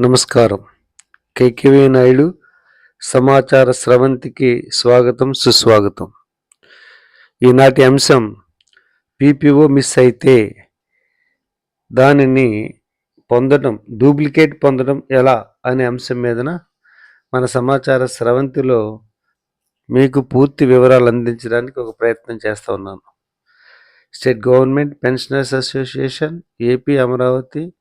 నమస్కారం. కేకేవి నాయుడు సమాచార స్రవంతికి స్వాగతం సుస్వాగతం. ఈనాటి అంశం పీపీఓ మిస్ అయితే దానిని పొందడం డూప్లికేట్ పొందడం ఎలా అనే అంశం మీదన మన సమాచార స్రవంతిలో మీకు పూర్తి వివరాలు అందించడానికి ఒక ప్రయత్నం చేస్తూ ఉన్నాను. State government pensioners association AP Amaravati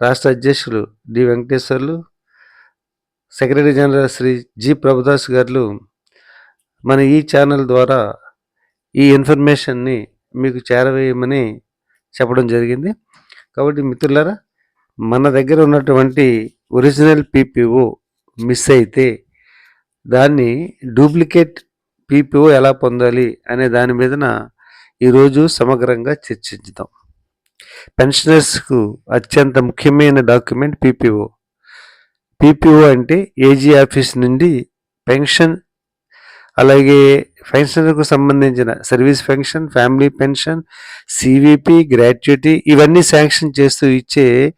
రాష్ట్ర అధ్యక్షులు D Venkateswarlu secretary general Shri G Prabhudas garu మన ఈ ఛానల్ ద్వారా ఈ ఇన్ఫర్మేషన్ని మీకు చేరవేయమని చెప్పడం జరిగింది. కాబట్టి మిత్రులారా మన దగ్గర ఉన్నటువంటి ఒరిజినల్ పీపీఓ మిస్ అయితే దాన్ని డూప్లికేట్ పీపీఓ ఎలా పొందాలి అనే దాని మీదన ఈరోజు సమగ్రంగా చర్చించుదాం. పెన్షనర్స్కు అత్యంత ముఖ్యమైన డాక్యుమెంట్ పీపీఓ. పీపీఓ అంటే ఏజీ ఆఫీస్ నుండి పెన్షన్ అలాగే పెన్షన్కు సంబంధించిన service pension family pension CVP gratuity ఇవన్నీ శాంక్షన్ చేస్తూ ఇచ్చే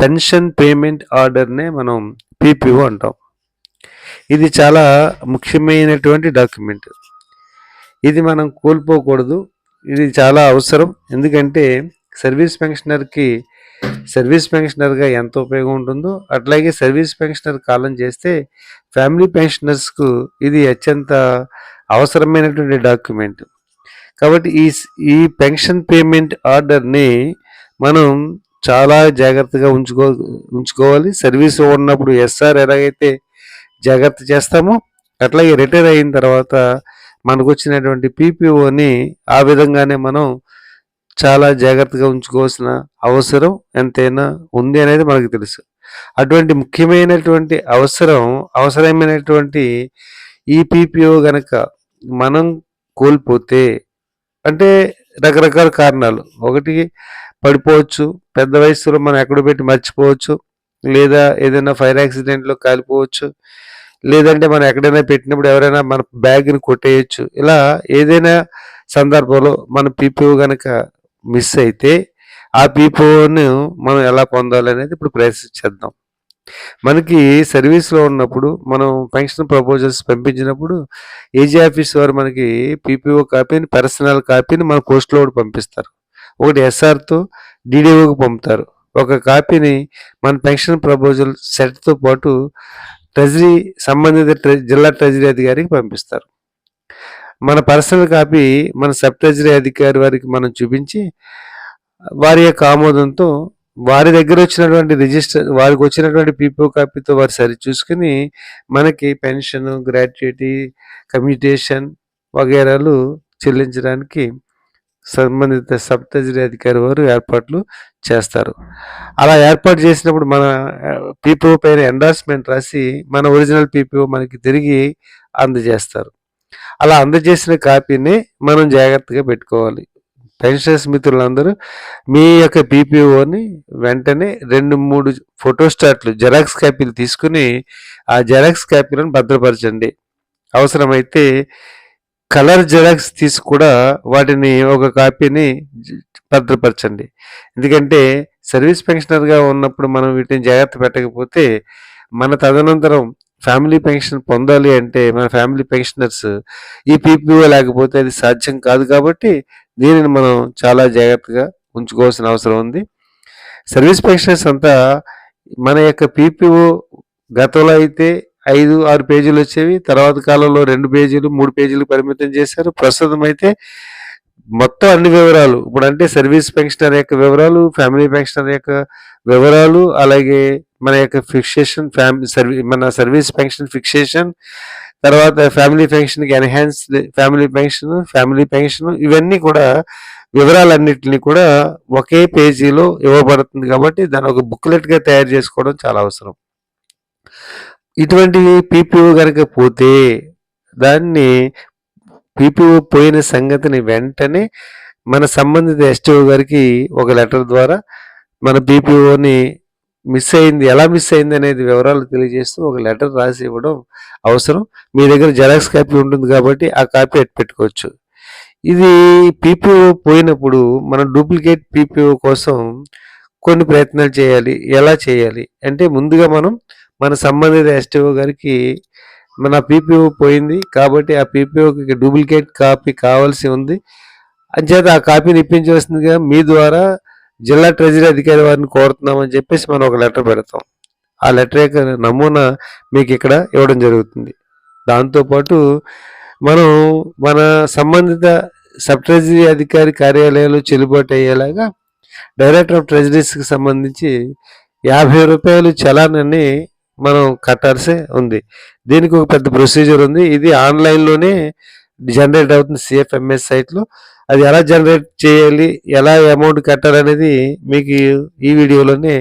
పెన్షన్ పేమెంట్ ఆర్డర్నే మనం పీపీఓ అంటాం. ఇది చాలా ముఖ్యమైనటువంటి డాక్యుమెంట్. ఇది మనం కోల్పోకూడదు. ఇది చాలా అవసరం. ఎందుకంటే సర్వీస్ పెన్షనర్కి సర్వీస్ పెన్షనర్గా ఎంత ఉపయోగం ఉంటుందో అట్లాగే సర్వీస్ పెన్షనర్ కాలం చేస్తే ఫ్యామిలీ పెన్షనర్స్కు ఇది అత్యంత అవసరమైనటువంటి డాక్యుమెంట్. కాబట్టి ఈ ఈ పెన్షన్ పేమెంట్ ఆర్డర్ని మనం చాలా జాగ్రత్తగా ఉంచుకో ఉంచుకోవాలి. సర్వీస్ ఉన్నప్పుడు ఎస్ఆర్ ఎలాగైతే జాగ్రత్త చేస్తామో అట్లాగే రిటైర్ అయిన తర్వాత మనకు వచ్చినటువంటి పీపీఓని ఆ విధంగానే మనం చాలా జాగ్రత్తగా ఉంచుకోవాల్సిన అవసరం ఎంతైనా ఉంది అనేది మనకు తెలుసు. అటువంటి ముఖ్యమైనటువంటి అవసరం అవసరమైనటువంటి ఈ పీపీఓ గనక మనం కోల్పోతే అంటే రకరకాల కారణాలు. ఒకటి పడిపోవచ్చు. పెద్ద వయసులో మనం ఎక్కడ పెట్టి మర్చిపోవచ్చు. లేదా ఏదైనా ఫైర్ యాక్సిడెంట్లో కాలిపోవచ్చు. లేదంటే మనం ఎక్కడైనా పెట్టినప్పుడు ఎవరైనా మన బ్యాగ్ని కొట్టేయచ్చు. ఇలా ఏదైనా సందర్భంలో మన పీపీఓ కనుక మిస్ అయితే ఆ పీపీఓను మనం ఎలా పొందాలి అనేది ఇప్పుడు ప్రయత్నించేద్దాం మనకి సర్వీస్లో ఉన్నప్పుడు మనం పెన్షన్ ప్రపోజల్స్ పంపించినప్పుడు ఏజీ ఆఫీస్ వారు మనకి పీపీఓ కాపీని పర్సనల్ కాపీని మన పోస్ట్లో కూడా పంపిస్తారు. ఒకటి ఎస్ఆర్తో డీడీఓకి పంపుతారు. ఒక కాపీని మన పెన్షన్ ప్రపోజల్ సెట్తో పాటు ట్రెజరీ సంబంధిత ట్రె- జిల్లా ట్రెజరీ అధికారికి పంపిస్తారు. మన పర్సనల్ కాపీ మన సబ్ ట్రెజరీ అధికారి వారికి మనం చూపించి వారి యొక్క ఆమోదంతో వారి దగ్గర వచ్చినటువంటి రిజిస్టర్ వారికి వచ్చినటువంటి పీపీఓ కాపీతో వారు సరి చూసుకుని మనకి పెన్షన్ గ్రాట్యుటీ కమ్యూటేషన్ వగేరాలు చెల్లించడానికి సంబంధిత సబ్ ట్రెజరీ అధికారి వారు ఏర్పాట్లు చేస్తారు. అలా ఏర్పాటు చేసినప్పుడు మన పీపీఓ పైన ఎండార్స్మెంట్ రాసి మన ఒరిజినల్ పీపీఓ మనకి తిరిగి అందజేస్తారు. అలా అందజేసిన కాపీని మనం జాగ్రత్తగా పెట్టుకోవాలి. పెన్షనర్స్ మిత్రులందరూ మీ యొక్క పీపీఓని వెంటనే రెండు మూడు ఫోటోస్టాట్లు జెరాక్స్ కాపీలు తీసుకుని ఆ జెరాక్స్ కాపీలను భద్రపరచండి. అవసరమైతే కలర్ జెరాక్స్ తీసి కూడా వాటిని ఒక కాపీని భద్రపరచండి. ఎందుకంటే సర్వీస్ పెన్షనర్గా ఉన్నప్పుడు మనం వీటిని జాగ్రత్త పెట్టకపోతే మన తదనంతరం ఫ్యామిలీ పెన్షన్ పొందాలి అంటే మన ఫ్యామిలీ పెన్షనర్స్ ఈ పీపీఓ లేకపోతే అది సాధ్యం కాదు కాబట్టి దీనిని మనం చాలా జాగ్రత్తగా ఉంచుకోవాల్సిన అవసరం ఉంది. సర్వీస్ పెన్షనర్స్ అంతా మన యొక్క పీపీఓ గతంలో అయితే ఐదు ఆరు పేజీలు వచ్చేవి తర్వాత కాలంలో రెండు పేజీలు మూడు పేజీలు పరిమితం చేశారు. ప్రస్తుతం అయితే మొత్తం అన్ని వివరాలు ఇప్పుడు అంటే సర్వీస్ పెన్షనర్ యొక్క వివరాలు ఫ్యామిలీ పెన్షనర్ యొక్క వివరాలు అలాగే మన యొక్క ఫిక్సేషన్ ఫ్యామిలీ సర్వీ మన సర్వీస్ పెన్షన్ ఫిక్సేషన్ తర్వాత family పెన్షన్కి enhanced family pension family pension ఇవన్నీ కూడా వివరాలన్నింటినీ కూడా ఒకే పేజీలో ఇవ్వబడుతుంది కాబట్టి దాన్ని ఒక బుక్లెట్గా తయారు చేసుకోవడం చాలా అవసరం. ఇటువంటి పీపీఓ కనుక పోతే దాన్ని పీపీఓ పోయిన సంగతిని వెంటనే మన సంబంధిత ఎస్టీఓ గారికి ఒక లెటర్ ద్వారా మన పీపీఓని మిస్ అయింది ఎలా మిస్ అయింది అనేది వివరాలు తెలియజేస్తూ ఒక లెటర్ రాసి ఇవ్వడం అవసరం మీ దగ్గర జెరాక్స్ కాపీ ఉంటుంది కాబట్టి ఆ కాపీ ఎట్టు పెట్టుకోవచ్చు ఇది పీపీఓ పోయినప్పుడు మన డూప్లికేట్ పీపీఓ కోసం కొన్ని ప్రయత్నాలు చేయాలి. ఎలా చేయాలి? అంటే ముందుగా మనం మన సంబంధిత ఎస్టీఓ గారికి మన పీపీఓ పోయింది. కాబట్టి ఆ పీపీఓకి డూప్లికేట్ కాపీ కావాల్సి ఉంది. అంచేత ఆ కాపీని ఇప్పించవలసిందిగా మీ ద్వారా జిల్లా ట్రెజరీ అధికారి వారిని కోరుతున్నామని చెప్పేసి మనం ఒక లెటర్ పెడతాం. ఆ లెటర్ యొక్క నమూనా మీకు ఇక్కడ ఇవ్వడం జరుగుతుంది. దాంతోపాటు మనం మన సంబంధిత సబ్ ట్రెజరీ అధికారి కార్యాలయాలు చెల్లుబాటు అయ్యేలాగా డైరెక్టర్ ఆఫ్ ట్రెజరీస్‌కి సంబంధించి యాభై రూపాయలు చలానని మనం కట్టాల్సి ఉంది. దీనికి ఒక పెద్ద ప్రొసీజర్ ఉంది. ఇది ఆన్‌లైన్‌లోనే జనరేట్ అవుతుంది సిఎఫ్ఎంఎస్ సైట్‌లో. అది ఎలా జనరేట్ చేయాలి? ఎలా అమౌంట్ కట్టాలనేది మీకు ఈ వీడియోలోనే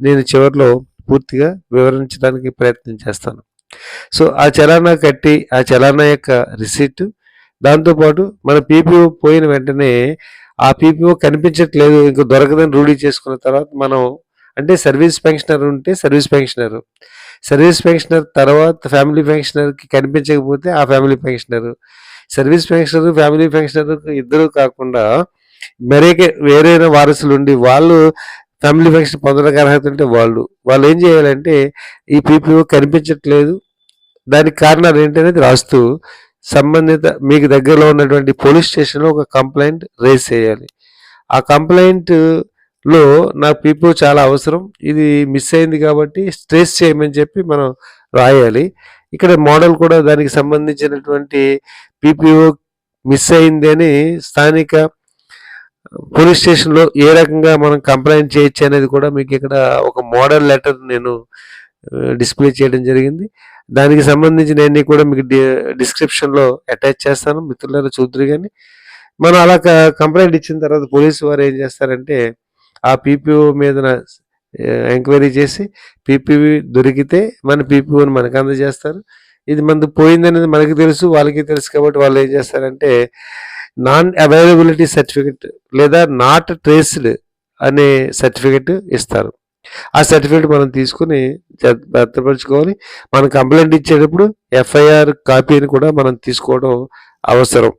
నేను చివర్లో పూర్తిగా వివరించడానికి ప్రయత్నం చేస్తాను. సో, ఆ చలానా కట్టి, ఆ చలానా యొక్క రిసీట్ దాంతోపాటు మన పీపీఓ పోయిన వెంటనే ఆ పీపీఓ కనిపించట్లేదు. ఇంకా దొరకదని రూఢీ చేసుకున్న తర్వాత మనం అంటే సర్వీస్ పెన్షనర్ ఉంటే సర్వీస్ పెన్షనర్ సర్వీస్ పెన్షనర్ తర్వాత ఫ్యామిలీ పెన్షనర్‌కి కనిపించకపోతే ఆ family pensioner. Service pensioner, family pensioner ఇద్దరు కాకుండా మరేకే వేరైన వారసులుండి వాళ్ళు ఫ్యామిలీ పెన్షన్ పొందడానికి అర్హత ఉంటే వాళ్ళు. వాళ్ళు ఏం చేయాలంటే ఈ పీపీఓ కనిపించట్లేదు. దానికి కారణాలు ఏంటనేది రాస్తూ సంబంధిత మీకు దగ్గరలో ఉన్నటువంటి పోలీస్ స్టేషన్‌లో ఒక కంప్లైంట్ రేజ్ చేయాలి. ఆ కంప్లైంట్లో నాకు పీపీఓ చాలా అవసరం. ఇది మిస్ అయింది కాబట్టి స్ట్రెస్ చేయమని చెప్పి మనం రాయాలి. ఇక్కడ మోడల్ కూడా దానికి సంబంధించినటువంటి పీపీఓ మిస్ అయింది అని స్థానిక పోలీస్ స్టేషన్‌లో ఏ రకంగా మనం కంప్లైంట్ చేయొచ్చు అనేది కూడా మీకు ఇక్కడ ఒక మోడల్ లెటర్ నేను డిస్‌ప్లే చేయడం జరిగింది. దానికి సంబంధించినయన్నీ కూడా మీకు డి డిస్క్రిప్షన్‌లో అటాచ్ చేస్తాను. మిత్రులారా చూద్దురు కానీ మనం అలా క ఇచ్చిన తర్వాత పోలీసు వారు ఏం చేస్తారంటే ఆ పీపీఓ మీద ఎంక్వైరీ చేసి పీపీవి దొరికితే మన పీపీఓని మనకు అందజేస్తారు. ఇది మనకు పోయిందనేది మనకి తెలుసు. వాళ్ళకి తెలుసు కాబట్టి వాళ్ళు ఏం చేస్తారంటే నాన్ అవైలబిలిటీ సర్టిఫికెట్ లేదా నాట్ ట్రేస్డ్ అనే సర్టిఫికేట్ ఇస్తారు. ఆ సర్టిఫికేట్ మనం తీసుకొని భద్రపరచుకొని మనం కంప్లైంట్ ఇచ్చేటప్పుడు ఎఫ్ఐఆర్ కాపీని కూడా మనం తీసుకోవడం అవసరం.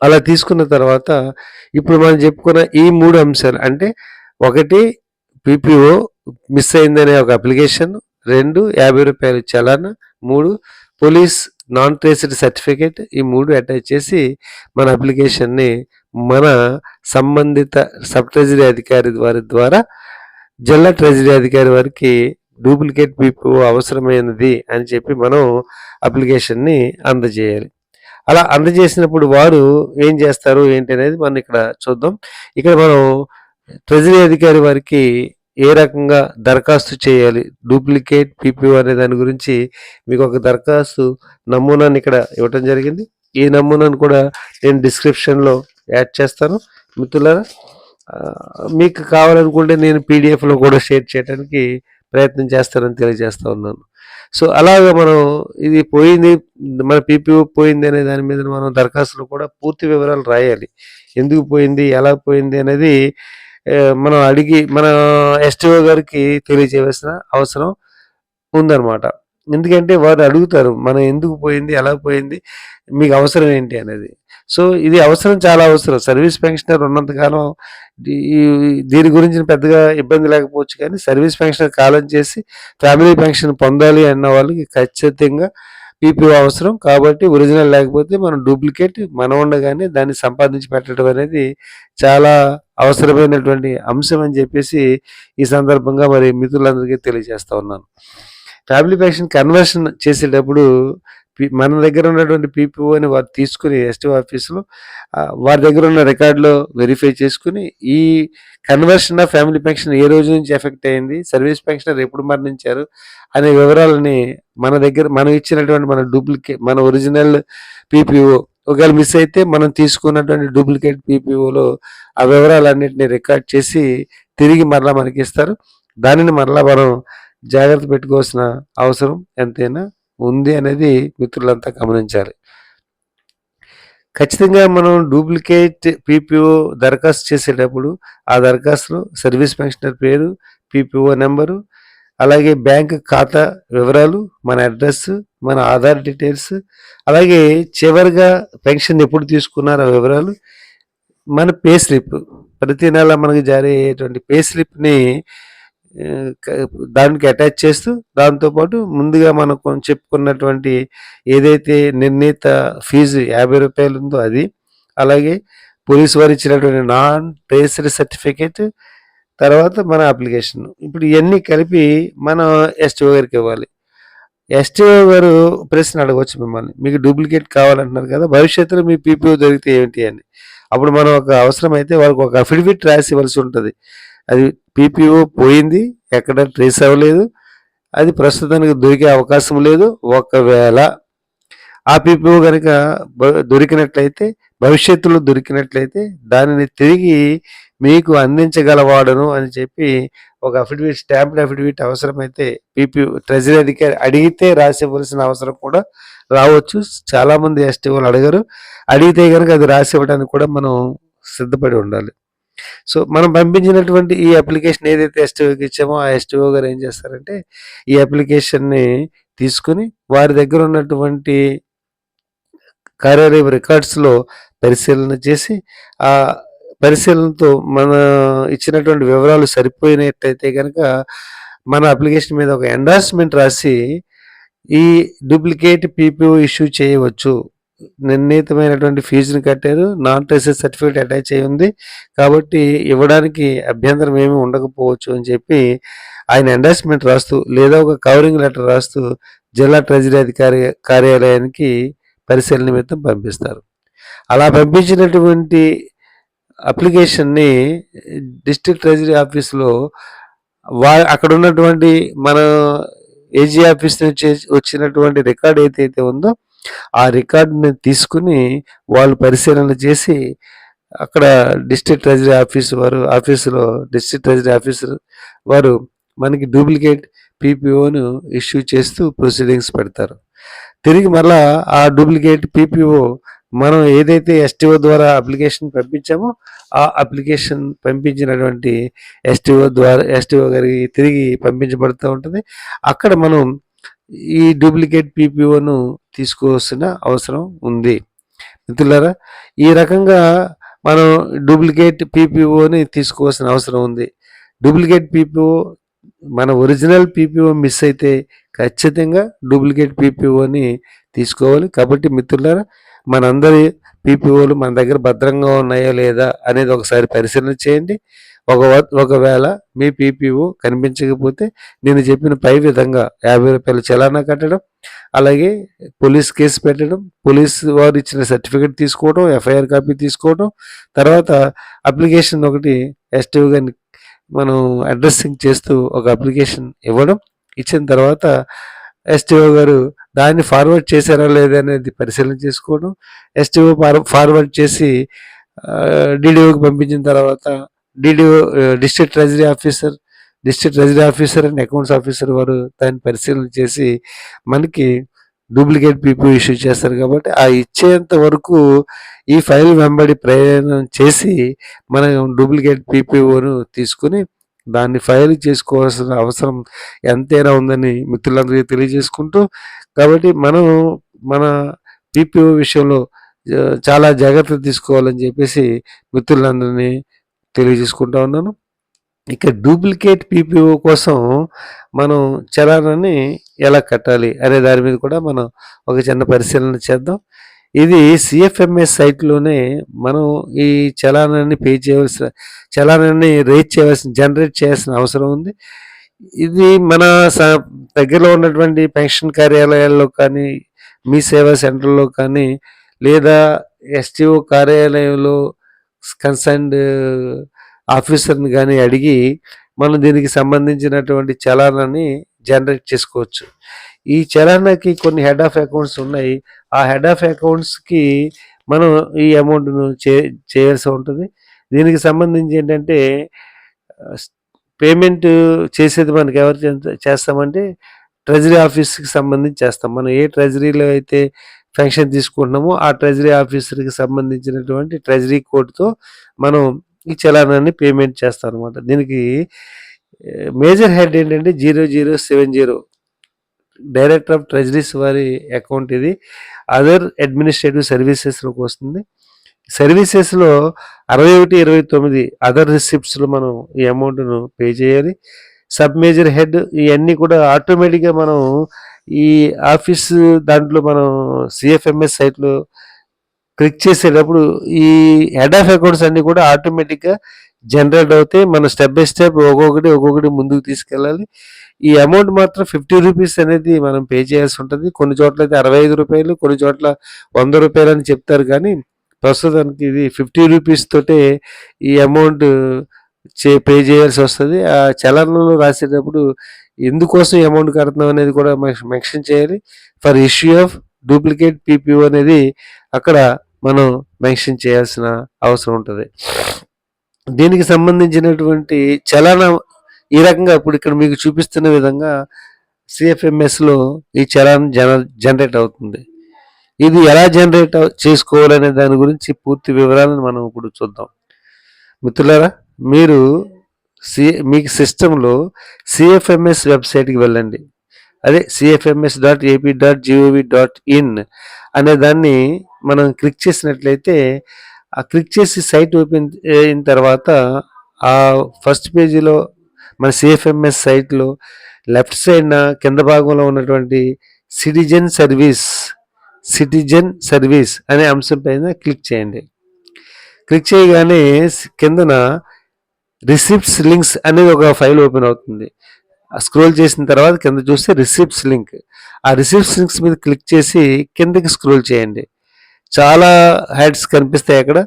అలా తీసుకున్న తర్వాత ఇప్పుడు మనం చెప్పుకున్న ఈ మూడు అంశాలు అంటే ఒకటి పీపీఓ మిస్ అయిందనే ఒక అప్లికేషన్. రెండు యాభై రూపాయలు చలాన్ మూడు పోలీస్ నాన్ ట్రేస్డ్ సర్టిఫికేట్. ఈ మూడు అటాచ్ చేసి మన అప్లికేషన్‌ని మన సంబంధిత సబ్ ట్రెజరీ అధికారి వారి ద్వారా జిల్లా ట్రెజరీ అధికారి వారికి డూప్లికేట్ పీపీఓ అవసరమైనది అని చెప్పి మనం అప్లికేషన్‌ని అందజేయాలి. అలా అందజేసినప్పుడు వారు ఏం చేస్తారు? ఏంటి అనేది మనం ఇక్కడ చూద్దాం. ఇక్కడ మనం ట్రెజరీ అధికారి వారికి ఏ రకంగా దరఖాస్తు చేయాలి? డూప్లికేట్ పీపీఓ అనే దాని గురించి మీకు ఒక దరఖాస్తు నమూనాని ఇక్కడ ఇవ్వటం జరిగింది. ఈ నమూనాను కూడా నేను డిస్క్రిప్షన్‌లో యాడ్ చేస్తాను. మిత్రులారా మీకు కావాలనుకుంటే నేను పీడీఎఫ్‌లో కూడా షేర్ చేయడానికి ప్రయత్నం చేస్తానని తెలియజేస్తూ ఉన్నాను. సో, అలాగా మనం ఇది పోయింది మన పీపీఓ పోయింది అనే దాని మీద మనం దరఖాస్తులో కూడా పూర్తి వివరాలు రాయాలి. ఎందుకు పోయింది? ఎలా పోయింది? అనేది మనం అడిగి మన ఎస్టీఓ గారికి తెలియజేయవలసిన అవసరం ఉందన్నమాట. ఎందుకంటే వారు అడుగుతారు. మనం ఎందుకు పోయింది? ఎలా పోయింది? మీకు అవసరం ఏంటి? అనేది. సో, ఇది అవసరం చాలా అవసరం. సర్వీస్ పెన్షనర్ ఉన్నంతకాలం ఈ దీని గురించి పెద్దగా ఇబ్బంది లేకపోవచ్చు కానీ సర్వీస్ పెన్షనర్ కాలం చేసి ఫ్యామిలీ పెన్షన్ పొందాలి అన్న వాళ్ళకి ఖచ్చితంగా పీపీఓ అవసరం. కాబట్టి ఒరిజినల్ లేకపోతే మనం డూప్లికేట్ మనం ఉండగానే దాన్ని సంపాదించి పెట్టడం అనేది చాలా అవసరమైనటువంటి అంశం అని చెప్పేసి ఈ సందర్భంగా మరి మిత్రులందరికీ తెలియజేస్తా ఉన్నాను. ఫ్యామిలీ కన్వర్షన్ చేసేటప్పుడు మన దగ్గర ఉన్నటువంటి పీపీఓని వారు తీసుకుని ఎస్టీ ఆఫీస్‌లో వారి దగ్గర ఉన్న రికార్డులో వెరిఫై చేసుకుని ఈ కన్వర్షన్ ఆఫ్ ఫ్యామిలీ పెన్షన్ ఏ రోజు నుంచి ఎఫెక్ట్ అయింది? సర్వీస్ పెన్షనర్ ఎప్పుడు మరణించారు? అనే వివరాలని మన దగ్గర మనం ఇచ్చినటువంటి మన డూప్లికేట్ మన ఒరిజినల్ పీపీఓ ఒకవేళ మిస్ అయితే మనం తీసుకున్నటువంటి డూప్లికేట్ పీపీఓలో ఆ వివరాలన్నింటినీ రికార్డ్ చేసి తిరిగి మరలా మనకి ఇస్తారు దానిని మరలా మనం జాగ్రత్త పెట్టుకోవాల్సిన అవసరం ఎంతైనా ఉంది అనేది మిత్రులంతా గమనించాలి. ఖచ్చితంగా మనం డూప్లికేట్ పీపీఓ దరఖాస్తు చేసేటప్పుడు ఆ దరఖాస్తులో సర్వీస్ పెన్షనర్ పేరు, పీపీఓ నెంబరు అలాగే బ్యాంక్ ఖాతా వివరాలు, మన అడ్రస్ మన ఆధార్ డీటెయిల్స్, అలాగే చివరిగా పెన్షన్ ఎప్పుడు తీసుకున్నారో ఆ వివరాలు, మన పే స్లిప్ ప్రతి నెల మనకి జారీ అయ్యేటువంటి పే స్లిప్‌ని దానికి అటాచ్ చేస్తూ దాంతో పాటు ముందుగా మనం చెప్పుకున్నటువంటి ఏదైతే నిర్ణీత ఫీజు యాభై రూపాయలు ఉందో అది. అలాగే పోలీసు వారు ఇచ్చినటువంటి నాన్ ట్రేస్డ్ సర్టిఫికేట్ తర్వాత మన అప్లికేషన్. ఇప్పుడు ఇవన్నీ కలిపి మనం ఎస్టీఓ గారికి ఇవ్వాలి. ఎస్టీఓ గారు ప్రశ్న అడగవచ్చు మిమ్మల్ని. మీకు డూప్లికేట్ కావాలంటున్నారు కదా! భవిష్యత్తులో మీ పీపీఓ దొరికితే ఏంటి అని. అప్పుడు మనం ఒక అవసరం అయితే వాళ్ళకి ఒక అఫిడవిట్ రాసి ఇవ్వాల్సి ఉంటుంది అది పీపీఓ పోయింది. ఎక్కడ ట్రేస్ అవ్వలేదు. అది ప్రస్తుతానికి దొరికే అవకాశం లేదు. ఒకవేళ ఆ పీపీఓ కనుక దొరికినట్లయితే భవిష్యత్తులో దొరికినట్లయితే దానిని తిరిగి మీకు అందించగలవాడను అని చెప్పి ఒక అఫిడవిట్ స్టాంప్డ్ అఫిడవిట్ అవసరమైతే పీపీఓ ట్రెజరీ అధికారి అడిగితే రాసివ్వాల్సిన అవసరం కూడా రావచ్చు. చాలామంది వాళ్ళు అడగరు. అడిగితే కనుక అది రాసి ఇవ్వడానికి కూడా మనం సిద్ధపడి ఉండాలి. సో, మనం పంపించినటువంటి ఈ అప్లికేషన్ ఏదైతే ఎస్టీఓకి ఇచ్చామో ఆ ఎస్టీఓ గారు ఏం చేస్తారంటే ఈ అప్లికేషన్‌ని తీసుకొని వారి దగ్గర ఉన్నటువంటి కార్యాలయం రికార్డ్స్‌లో పరిశీలన చేసి ఆ పరిశీలనతో మన ఇచ్చినటువంటి వివరాలు సరిపోయినట్టయితే కనుక మన అప్లికేషన్ మీద ఒక ఎండార్స్‌మెంట్ రాసి ఈ డూప్లికేట్ పీపీఓ ఇష్యూ చేయవచ్చు. నిర్ణీతమైనటువంటి ఫీజుని కట్టారు. నాన్ ట్రేస్డ్ సర్టిఫికేట్ అటాచ్ అయి ఉంది. కాబట్టి ఇవ్వడానికి అభ్యంతరం ఏమి ఉండకపోవచ్చు అని చెప్పి ఆయన ఎండార్స్‌మెంట్ రాస్తూ లేదా ఒక కవరింగ్ లెటర్ రాస్తూ జిల్లా ట్రెజరీ అధికారి కార్యాలయానికి పరిశీలన నిమిత్తం పంపిస్తారు. అలా పంపించినటువంటి అప్లికేషన్‌ని డిస్ట్రిక్ట్ ట్రెజరీ ఆఫీస్‌లో వా అక్కడ ఉన్నటువంటి మన ఏజీ ఆఫీస్ నుంచి వచ్చినటువంటి రికార్డ్ ఏదైతే ఉందో ఆ రికార్డ్‌ని తీసుకొని వాళ్ళు పరిశీలన చేసి అక్కడ డిస్ట్రిక్ట్ ట్రెజరీ ఆఫీస్ వారు ఆఫీసులో డిస్ట్రిక్ట్ ట్రెజరీ ఆఫీసర్ వారు మనకి డూప్లికేట్ పీపీఓను ఇష్యూ చేస్తూ ప్రొసీడింగ్స్ పెడతారు. తిరిగి మళ్ళా ఆ డూప్లికేట్ పీపీఓ మనం ఏదైతే ఎస్‌టిఓ ద్వారా అప్లికేషన్ పంపించామో ఆ అప్లికేషన్ పంపించినటువంటి ఎస్‌టిఓ ద్వారా ఎస్టీఓ గారికి తిరిగి పంపించబడుతూ ఉంటుంది అక్కడ మనం ఈ డూప్లికేట్ పీపీఓను తీసుకోవాల్సిన అవసరం ఉంది. మిత్రులారా ఈ రకంగా మనం డూప్లికేట్ పీపీఓని తీసుకోవాల్సిన అవసరం ఉంది. డూప్లికేట్ పీపీఓ మన ఒరిజినల్ పీపీఓ మిస్ అయితే ఖచ్చితంగా డూప్లికేట్ పీపీఓని తీసుకోవాలి. కాబట్టి మిత్రులారా మనందరి పీపీఓలు మన దగ్గర భద్రంగా ఉన్నాయా లేదా అనేది ఒకసారి పరిశీలన చేయండి. ఒక వ ఒకవేళ మీ పీపీఓ కనిపించకపోతే నేను చెప్పిన పై విధంగా యాభై రూపాయల చలానా కట్టడం, అలాగే పోలీస్ కేసు పెట్టడం, పోలీస్ వారు ఇచ్చిన సర్టిఫికేట్ తీసుకోవడం, ఎఫ్ఐఆర్ కాపీ తీసుకోవడం, తర్వాత అప్లికేషన్ ఒకటి ఎస్‌టిఓ గారిని మనం అడ్రస్సింగ్ చేస్తూ ఒక అప్లికేషన్ ఇవ్వడం. ఇచ్చిన తర్వాత ఎస్టీఓ గారు దాన్ని ఫార్వర్డ్ చేశారా లేదా అనేది పరిశీలన చేసుకోవడం. ఎస్టీఓ ఫార్వర్డ్ చేసి డీడీఓకి పంపించిన తర్వాత DDO district treasury officer, district treasury officer and accounts officer వారు దాన్ని పరిశీలన చేసి మనకి డూప్లికేట్ పీపీఓ ఇష్యూ చేస్తారు కాబట్టి ఆ ఇచ్చేంత వరకు ఈ ఫైల్ వెంబడి ప్రయాణం చేసి మనం డూప్లికేట్ పీపీఓను తీసుకొని దాన్ని ఫైల్ చేసుకోవాల్సిన అవసరం ఎంతైనా ఉందని మిత్రులందరికీ తెలియజేసుకుంటూ కాబట్టి మనం మన పీపీఓ విషయంలో చాలా జాగ్రత్తలు తీసుకోవాలని చెప్పేసి మిత్రులందరినీ తెలియజేసుకుంటా ఉన్నాను. ఇక డూప్లికేట్ పీపీఓ కోసం మనం చలానాన్ని ఎలా కట్టాలి అనే దాని మీద కూడా మనం ఒక చిన్న పరిశీలన చేద్దాం. ఇది సిఎఫ్ఎంఎస్ సైట్‌లోనే మనం ఈ చలానాన్ని పే చేయవలసిన చలానాన్ని రేట్ చేయవలసిన జనరేట్ చేయాల్సిన అవసరం ఉంది. ఇది మన దగ్గరలో ఉన్నటువంటి పెన్షన్ కార్యాలయాల్లో కానీ, మీ సేవా సెంటర్‌లో కానీ లేదా ఎస్టీఓ కార్యాలయంలో కన్సర్న్డ్ ఆఫీసర్‌ని కానీ అడిగి మనం దీనికి సంబంధించినటువంటి చలానాన్ని జనరేట్ చేసుకోవచ్చు. ఈ చలానాకి కొన్ని హెడ్ ఆఫ్ అకౌంట్స్ ఉన్నాయి. ఆ హెడ్ ఆఫ్ అకౌంట్స్‌కి మనం ఈ అమౌంట్‌ను చే చేయాల్సి ఉంటుంది దీనికి సంబంధించి ఏంటంటే పేమెంట్ చేసేది మనకి ఎవరు చేస్తామంటే ట్రెజరీ ఆఫీస్‌కి సంబంధించి చేస్తాం. మనం ఏ ట్రెజరీలో అయితే పెన్షన్ తీసుకుంటున్నామో ఆ ట్రెజరీ ఆఫీసర్‌కి సంబంధించినటువంటి ట్రెజరీ కోడ్‌తో మనం ఈ చలానాన్ని పేమెంట్ చేస్తామనమాట. దీనికి మేజర్ హెడ్ ఏంటంటే 0070 డైరెక్టర్ ఆఫ్ ట్రెజరీస్ వారి అకౌంట్ ఇది. అదర్ అడ్మినిస్ట్రేటివ్ సర్వీసెస్‌లోకి వస్తుంది. సర్వీసెస్‌లో 61, 29 అదర్ రిసిప్ట్స్‌లో మనం ఈ అమౌంట్‌ను పే చేయాలి. సబ్ మేజర్ హెడ్ ఇవన్నీ కూడా ఆటోమేటిక్‌గా మనం ఈ ఆఫీస్ దాంట్లో మనం సిఎఫ్ఎంఎస్ సైట్‌లో క్లిక్ చేసేటప్పుడు ఈ హెడ్ ఆఫ్ అకౌంట్స్ అన్నీ కూడా ఆటోమేటిక్‌గా జనరేట్ అవుతాయి. మనం స్టెప్ బై స్టెప్ ఒక్కొక్కటి, ఒక్కొక్కటి ముందుకు తీసుకెళ్ళాలి. ఈ అమౌంట్ మాత్రం 50 రూపీస్ అనేది మనం పే చేయాల్సి ఉంటుంది కొన్ని చోట్ల అయితే అరవై ఐదు రూపాయలు కొన్ని చోట్ల వంద రూపాయలు అని చెప్తారు కానీ, ప్రస్తుతానికి ఇది 50 రూపీస్ తోటే ఈ అమౌంట్ చే పే చేయాల్సి వస్తుంది ఆ చలనంలో రాసేటప్పుడు ఎందుకోసం అమౌంట్ కడుతున్నాం అనేది కూడా మెన్షన్ చేయాలి. For issue of duplicate PPO అనేది అక్కడ మనం మెన్షన్ చేయాల్సిన అవసరం ఉంటుంది దీనికి సంబంధించినటువంటి చలాన ఈ రకంగా ఇప్పుడు ఇక్కడ మీకు చూపిస్తున్న విధంగా సిఎఫ్ఎంఎస్లో ఈ చలాన్ జన జనరేట్ అవుతుంది. ఇది ఎలా జనరేట్ చేసుకోవాలనే దాని గురించి పూర్తి వివరాలను మనం ఇప్పుడు చూద్దాం. మిత్రులారా మీరు సి మీకు సిస్టంలో సిఎఫ్ఎంఎస్ వెబ్‌సైట్‌కి వెళ్ళండి. అదే CFMS dot AP dot GOV dot అనే దాన్ని మనం క్లిక్ చేసినట్లయితే ఆ క్లిక్ చేసి సైట్ ఓపెన్ అయిన తర్వాత ఆ ఫస్ట్ పేజీలో మన సిఎఫ్ఎంఎస్ సైట్‌లో లెఫ్ట్ సైడ్‌న కింద భాగంలో ఉన్నటువంటి సిటిజన్ సర్వీస్, సిటిజన్ సర్వీస్ అనే అంశం పైన క్లిక్ చేయండి. క్లిక్ చేయగానే కిందన రిసిప్ట్స్ లింక్స్ అనేది ఒక ఫైల్ ఓపెన్ అవుతుంది. స్క్రోల్ చేసిన తర్వాత కింద చూస్తే రిసిప్ట్స్ లింక్. ఆ రిసిప్ట్స్ లింక్స్ మీద క్లిక్ చేసి కిందకి స్క్రోల్ చేయండి. చాలా హెడ్స్ కనిపిస్తాయి అక్కడ.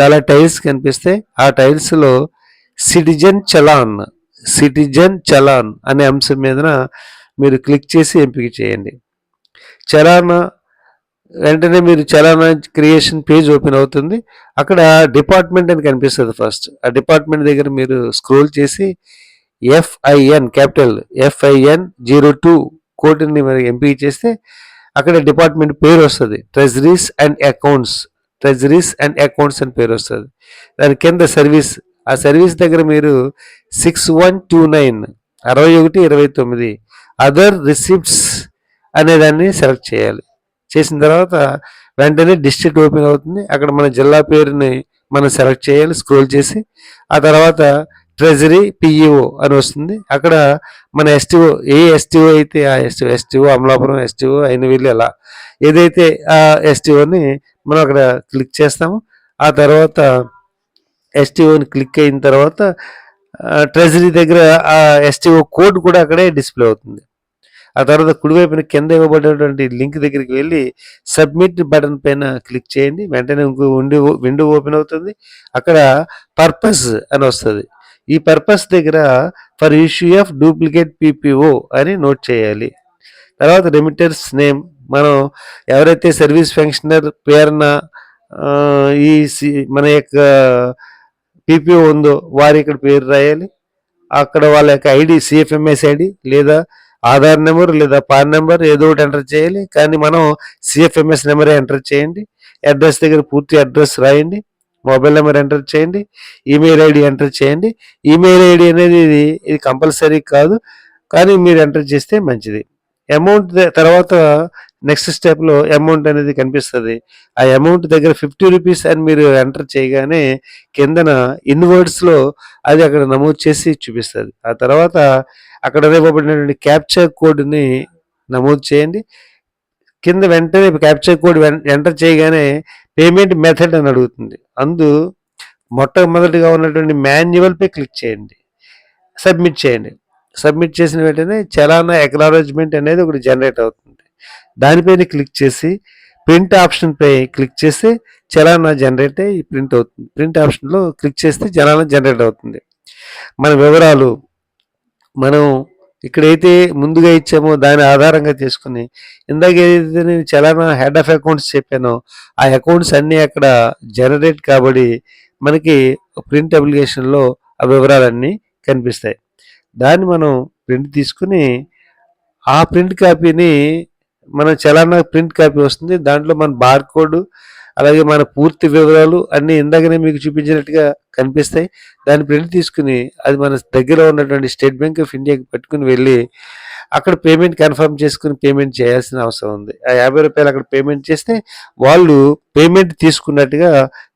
చాలా టైల్స్ కనిపిస్తాయి. ఆ టైల్స్‌లో సిటిజన్ చలాన్, సిటిజన్ చలాన్ అనే అంశం మీదన మీరు క్లిక్ చేసి ఎంపిక చేయండి. చలాన్ వెంటనే మీరు చలానా క్రియేషన్ పేజ్ ఓపెన్ అవుతుంది. అక్కడ డిపార్ట్మెంట్ అని కనిపిస్తుంది ఫస్ట్. ఆ డిపార్ట్మెంట్ దగ్గర మీరు స్క్రోల్ చేసి FIN capital FIN zero two కోటిని మరి ఎంపిక చేస్తే అక్కడ డిపార్ట్మెంట్ పేరు వస్తుంది treasuries and accounts, treasuries and accounts అని పేరు వస్తుంది దాని కింద సర్వీస్ ఆ సర్వీస్ దగ్గర మీరు 6129 6129 అదర్ రిసిప్ట్స్ అనే దాన్ని సెలెక్ట్ చేయాలి. చేసిన తర్వాత వెంటనే డిస్ట్రిక్ట్ ఓపెన్ అవుతుంది. అక్కడ మన జిల్లా పేరుని మనం సెలెక్ట్ చేయాలి స్క్రోల్ చేసి. ఆ తర్వాత ట్రెజరీ పిఈఓ అని వస్తుంది. అక్కడ మన ఎస్టీఓ ఏ ఎస్టీఓ అయితే ఆ STO, STO Amalapuram, STO Ainavilli అలా ఏదైతే ఆ ఎస్టీఓని మనం అక్కడ క్లిక్ చేస్తాము ఆ తర్వాత ఎస్టీఓని క్లిక్ అయిన తర్వాత ట్రెజరీ దగ్గర ఆ ఎస్టీఓ కోడ్ కూడా అక్కడే డిస్‌ప్లే అవుతుంది. ఆ తర్వాత కుడివైపున కింద ఇవ్వబడినటువంటి లింక్ దగ్గరికి వెళ్ళి సబ్మిట్ బటన్ పైన క్లిక్ చేయండి. వెంటనే ఇంకో విండో విండో ఓపెన్ అవుతుంది. అక్కడ పర్పస్ అని వస్తుంది ఈ పర్పస్ దగ్గర for issue of duplicate PPO అని నోట్ చేయాలి. తర్వాత రెమిటర్స్ నేమ్ మనం ఎవరైతే సర్వీస్ ఫంక్షనర్ పేరున ఈ మన యొక్క పీపీఓ ఉందో వారి ఇక్కడ పేరు రాయాలి. అక్కడ వాళ్ళ యొక్క ఐడి సిఎఫ్ఎంఎస్ ఐడి లేదా ఆధార్ నెంబర్ లేదా పాన్ నెంబర్ ఏదో ఒకటి ఎంటర్ చేయాలి. కానీ మనం సిఎఫ్ఎంఎస్ నెంబరే ఎంటర్ చేయండి. అడ్రస్ దగ్గర పూర్తి అడ్రస్ రాయండి. మొబైల్ నెంబర్ ఎంటర్ చేయండి. ఈమెయిల్ ఐడి ఎంటర్ చేయండి. ఈమెయిల్ ఐడి అనేది ఇది ఇది కంపల్సరీ కాదు. కానీ మీరు ఎంటర్ చేస్తే మంచిది. అమౌంట్ తర్వాత నెక్స్ట్ స్టెప్‌లో అమౌంట్ అనేది కనిపిస్తుంది ఆ అమౌంట్ దగ్గర 50 రూపీస్ అని మీరు ఎంటర్ చేయగానే కిందన ఇన్వర్డ్స్‌లో అది అక్కడ నమోదు చేసి చూపిస్తుంది ఆ తర్వాత అక్కడ ఇవ్వబడినటువంటి క్యాప్చర్ కోడ్‌ని నమోదు చేయండి. కింద వెంటనే క్యాప్చర్ కోడ్ ఎంటర్ చేయగానే పేమెంట్ మెథడ్ అని అడుగుతుంది. అందు మొట్టమొదటిగా ఉన్నటువంటి మాన్యువల్‌పై క్లిక్ చేయండి. సబ్మిట్ చేయండి. సబ్మిట్ చేసిన వెంటనే చలానా ఎక్నాలజ్మెంట్ అనేది ఒకటి జనరేట్ అవుతుంది. దానిపైన క్లిక్ చేసి ప్రింట్ ఆప్షన్‌పై క్లిక్ చేస్తే చలానా జనరేట్ అయ్యి ప్రింట్ అవుతుంది. ప్రింట్ ఆప్షన్‌లో క్లిక్ చేస్తే చలానా జనరేట్ అవుతుంది. మన వివరాలు మనం ఇక్కడైతే ముందుగా ఇచ్చామో దాని ఆధారంగా తీసుకుని ఇందాక ఏదైతే నేను చలానా హెడ్ ఆఫ్ అకౌంట్స్ చెప్పానో ఆ అకౌంట్స్ అన్నీ అక్కడ జనరేట్ కాబడి మనకి ప్రింట్ అప్లికేషన్‌లో ఆ వివరాలన్నీ కనిపిస్తాయి. దాన్ని మనం ప్రింట్ తీసుకొని ఆ ప్రింట్ కాపీని మన చలానా ప్రింట్ కాపీ వస్తుంది. దాంట్లో మన బార్‌కోడ్ అలాగే మన పూర్తి వివరాలు అన్నీ ఇందాకనే మీకు చూపించినట్టుగా కనిపిస్తాయి. దాన్ని ప్రింట్ తీసుకుని అది మన దగ్గర ఉన్నటువంటి స్టేట్ బ్యాంక్ ఆఫ్ ఇండియాకి పట్టుకుని వెళ్ళి అక్కడ పేమెంట్ కన్ఫర్మ్ చేసుకుని పేమెంట్ చేయాల్సిన అవసరం ఉంది ఆ యాభై రూపాయలు అక్కడ పేమెంట్ చేస్తే వాళ్ళు పేమెంట్ తీసుకున్నట్టుగా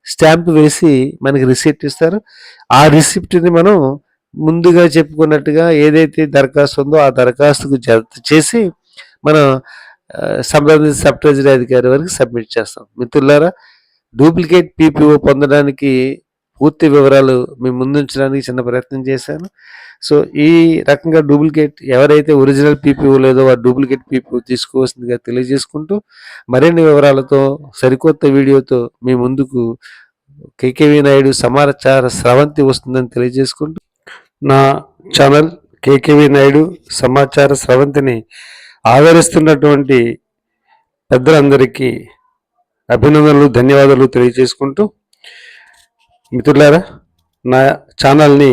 స్టాంప్ వేసి మనకి రిసిప్ట్ ఇస్తారు ఆ రిసిప్ట్ని మనం ముందుగా చెప్పుకున్నట్టుగా ఏదైతే దరఖాస్తు ఉందో ఆ దరఖాస్తుకు జత చేసి మనం సంబంధిత సబ్ ట్రెజరీ అధికారి వరకు సబ్మిట్ చేస్తాం. మిత్రులారా డూప్లికేట్ పీపీఓ పొందడానికి పూర్తి వివరాలు మీ ముందుంచడానికి చిన్న ప్రయత్నం చేశాను. సో ఈ రకంగా డూప్లికేట్ ఎవరైతే ఒరిజినల్ పీపీఓ లేదో వారు డూప్లికేట్ పీపీఓ తీసుకోవాల్సిందిగా తెలియజేసుకుంటూ మరిన్ని వివరాలతో సరికొత్త వీడియోతో మీ ముందుకు కేకేవి నాయుడు సమాచార స్రవంతి వస్తుందని తెలియజేసుకుంటూ నా ఛానల్ కేకేవి నాయుడు సమాచార స్రవంతిని ఆదరిస్తున్నటువంటి పెద్దలందరికీ అభినందనలు ధన్యవాదాలు తెలియజేసుకుంటూ మిత్రులారా నా ఛానల్ని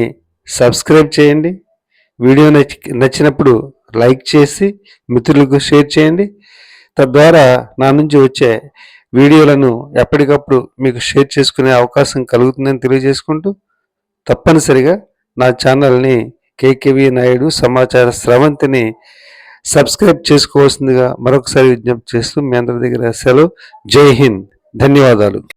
సబ్స్క్రైబ్ చేయండి వీడియో నచ్చి నచ్చినప్పుడు లైక్ చేసి మిత్రులకు షేర్ చేయండి. తద్వారా నా నుంచి వచ్చే వీడియోలను ఎప్పటికప్పుడు మీకు షేర్ చేసుకునే అవకాశం కలుగుతుందని తెలియజేసుకుంటూ తప్పనిసరిగా నా ఛానల్ని కేకేవి నాయుడు సమాచార స్రవంతిని సబ్స్క్రైబ్ చేసుకోవాల్సిందిగా మరొకసారి విజ్ఞప్తి చేస్తూ మీ అందరి దగ్గర సెలవు. జై హింద్. ధన్యవాదాలు.